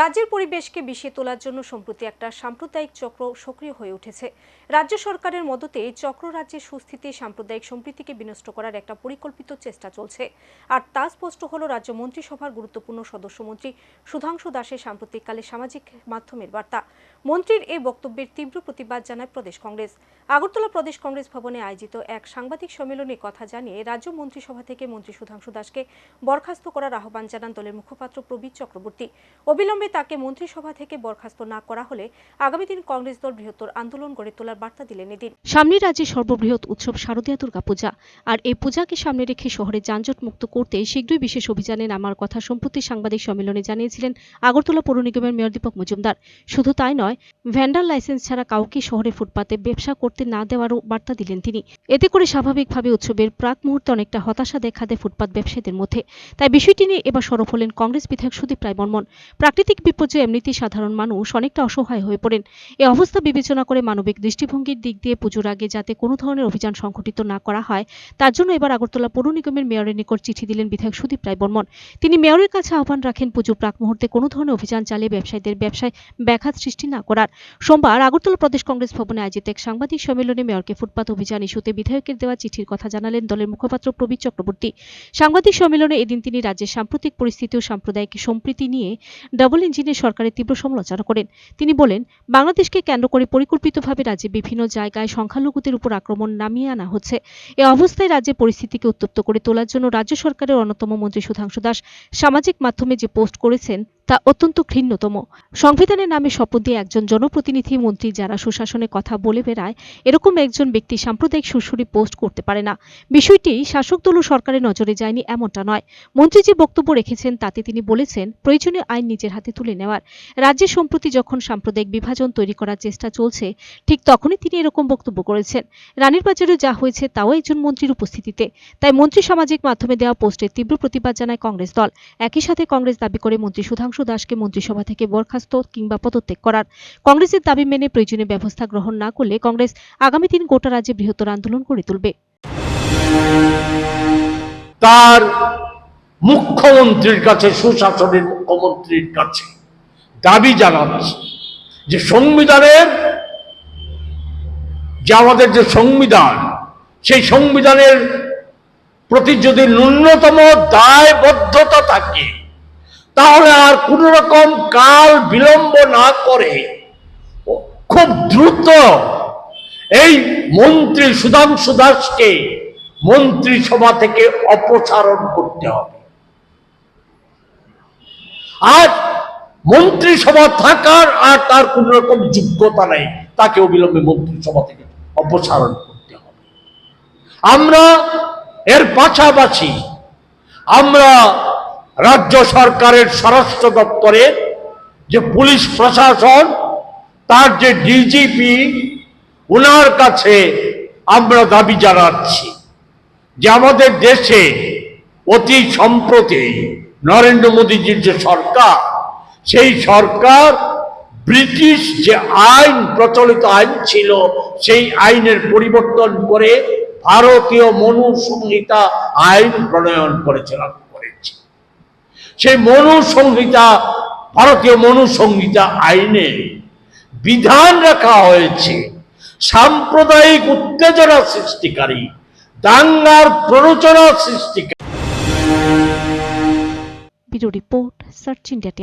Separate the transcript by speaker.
Speaker 1: রাজ্যের পরিবেশকে বিষিয়ে তোলার জন্য সম্প্রতি একটা সাম্প্রদায়িক চক্র সক্রিয় হয়ে উঠেছে। রাজ্য সরকারের মদতে চক্র রাজ্যের সুস্থিতি, সাম্প্রদায়িক সম্প্রীতিকে বিনষ্ট করার একটা পরিকল্পিত চেষ্টা চলছে। আর তা স্পষ্ট হলো রাজ্য মন্ত্রিসভার গুরুত্বপূর্ণ সদস্যমন্ত্রী সুধাংশু দাসের সাম্প্রতিককালে সামাজিক মাধ্যমের বার্তা। মন্ত্রীর এই বক্তব্যের তীব্র প্রতিবাদ জানায় প্রদেশ কংগ্রেস। আগরতলা প্রদেশ কংগ্রেস ভবনে আয়োজিত এক সাংবাদিক সম্মেলনে কথা জানিয়ে রাজ্য মন্ত্রিসভা থেকে মন্ত্রী সুধাংশু দাসকে বরখাস্ত করার আহ্বান জানান দলের মুখপাত্র প্রবীর চক্রবর্তী। অবিলম্বে তাকে মন্ত্রিসভা থেকে বরখাস্ত না করা হলে আগামী দিন কংগ্রেস দল বৃহত্তর আন্দোলন গড়ে তোলার বার্তা দিলেন এদিন।
Speaker 2: সামনে রাজ্যের সর্ববৃহৎ উৎসব শারদীয়া দুর্গা পূজা। আর এই পূজাকে সামনে রেখে শহরে যানজট মুক্ত করতে শীঘ্রই বিশেষ অভিযানে নামার কথা সম্প্রতি সাংবাদিক সম্মেলনে জানিয়েছিলেন আগরতলা পৌর নিগমের মেয়র দীপক মজুমদার। শুধু তাই নয়, ভ্যান্ডার লাইসেন্স ছাড়া কাউকে শহরে ফুটপাতে ব্যবসা করতে না দেওয়ারও বার্তা দিলেন তিনি। এতে করে স্বাভাবিকভাবে উৎসবের প্রাক মুহূর্তে অনেকটা হতাশা দেখা দেয় ফুটপাত ব্যবসায়ীদের মধ্যে। তাই বিষয়টি নিয়ে এবার সরব হলেন কংগ্রেস বিধায়ক সুদীপ রায় বর্মন প্রাকৃতিক বিপর্যয়ে এমনিতেই সাধারণ মানুষ অনেকটা অসহায় হয়ে পড়েন। এ অবস্থা বিবেচনা করে মানবিক দৃষ্টিভঙ্গির দিক দিয়ে পুজোর আগে যাতে কোনো ধরনের অভিযান সংঘটিত না করা হয়, তার জন্য এবার আগরতলা পৌর নিগমের মেয়রের নিকট চিঠি দিলেন বিধায়ক সুদীপ রায় বর্মন তিনি মেয়রের কাছে আহ্বান রাখেন পুজো প্রাক মুহূর্তে কোনো ধরনের অভিযান চালিয়ে ব্যবসায়ীদের ব্যবসায় ব্যাঘাত সৃষ্টি না করার। সোমবার আগরতলা প্রদেশ কংগ্রেস ভবনে আয়োজিত এক সাংবাদিক সম্মেলনে মেয়রকে ফুটপাত অভিযান ইস্যুতে বিধায়কের দেওয়া চিঠির কথা জানালেন দলের মুখপাত্র প্রবীর চক্রবর্তী। সাংবাদিক সম্মেলনে এদিন তিনি রাজ্যের সাম্প্রতিক পরিস্থিতি ও সাম্প্রদায়িক সম্প্রীতি নিয়ে ডাবল ইঞ্জিনের সরকারের তীব্র সমালোচনা করেন। তিনি বলেন, বাংলাদেশকে কেন্দ্র করে পরিকল্পিতভাবে রাজ্যে বিভিন্ন জায়গায় সংখ্যালঘুদের উপর আক্রমণ নামিয়ে আনা হচ্ছে। এ অবস্থায় রাজ্যের পরিস্থিতিকে উত্তপ্ত করে তোলার জন্য রাজ্য সরকারের অন্যতম মন্ত্রী সুধাংশু দাস সামাজিক মাধ্যমে যে পোস্ট করেছেন তা অত্যন্ত ঘৃণ্যতম। সংবিধানের নামে শপথ দিয়ে একজন জনপ্রতিনিধি মন্ত্রী যারা সুশাসনের কথা বলে বেড়ায়, এরকম একজন ব্যক্তি সাম্প্রদায়িক সুরসুরি পোস্ট করতে পারে না। বিষয়টি শাসক দল সরকারের নজরে যায়নি এমনটা নয়। মন্ত্রী যে বক্তব্য রেখেছেন, তাতে তিনি বলেছেন, প্রয়োজনীয় আইন নিজের হাতে তুলে নেওয়ার। রাজ্যে সম্প্রতি যখন সাম্প্রদায়িক বিভাজন তৈরি করার চেষ্টা চলছে, ঠিক তখনই তিনি এরকম বক্তব্য করেছেন। রানীর বাজারে যা হয়েছে, তাও একজন মন্ত্রীর উপস্থিতিতে। তাই মন্ত্রী সামাজিক মাধ্যমে দেওয়া পোস্টের তীব্র প্রতিবাদ জানায় কংগ্রেস দল। একই সাথে কংগ্রেস দাবি করে মন্ত্রী সুধাংশু দাসকে মন্ত্রিসভা থেকে বরখাস্ত কিংবা পদত্যাগ করার। কংগ্রেসের দাবি মেনে প্রয়োজনীয় ব্যবস্থা গ্রহণ না করলে কংগ্রেস আগামী দিন গোটা রাজ্যে বৃহত্তর আন্দোলন গড়ে তুলবে।
Speaker 3: তার মুখ্যমন্ত্রীর কাছে, সুশাসনের মুখ্যমন্ত্রীর কাছে দাবি জানাচ্ছি যে সংবিধানের যে আমাদের যে সংবিধান, সেই সংবিধানের প্রতি যদি ন্যূনতম দায়বদ্ধতা থাকে তাহলে আর কোন রকম কাল বিলম্ব না করে খুব দ্রুত এই মন্ত্রী সুধাংশু দাসকে মন্ত্রিসভা থেকে অপসারণ করতে হবে। আর মন্ত্রিসভা থাকার আর তার কোন রকম যোগ্যতা নেই, তাকে অবিলম্বে মন্ত্রিসভা থেকে অপসারণ করতে হবে। আমরা এর পাশাপাশি আমরা রাজ্য সরকারের স্বরাষ্ট্র দপ্তরের যে পুলিশ প্রশাসন, তার যে ডিজিপি ওনার কাছে আমরা দাবি জানাচ্ছি যে আমাদের দেশে অতি সম্প্রতি নরেন্দ্র মোদীজির যে সরকার, সেই সরকার ব্রিটিশ যে আইন, প্রচলিত আইন ছিল, সেই আইনের পরিবর্তন করে ভারতীয় মনুসংহিতা আইন প্রণয়ন করেছে লাভ করেছে সেই মনুসংহিতা, ভারতীয় মনুসংহিতা আইনে বিধান রাখা হয়েছে। সাম্প্রদায়িক উত্তেজনা সৃষ্টিকারী, দাঙ্গার প্ররোচনা সৃষ্টিকারী।
Speaker 2: Report, search India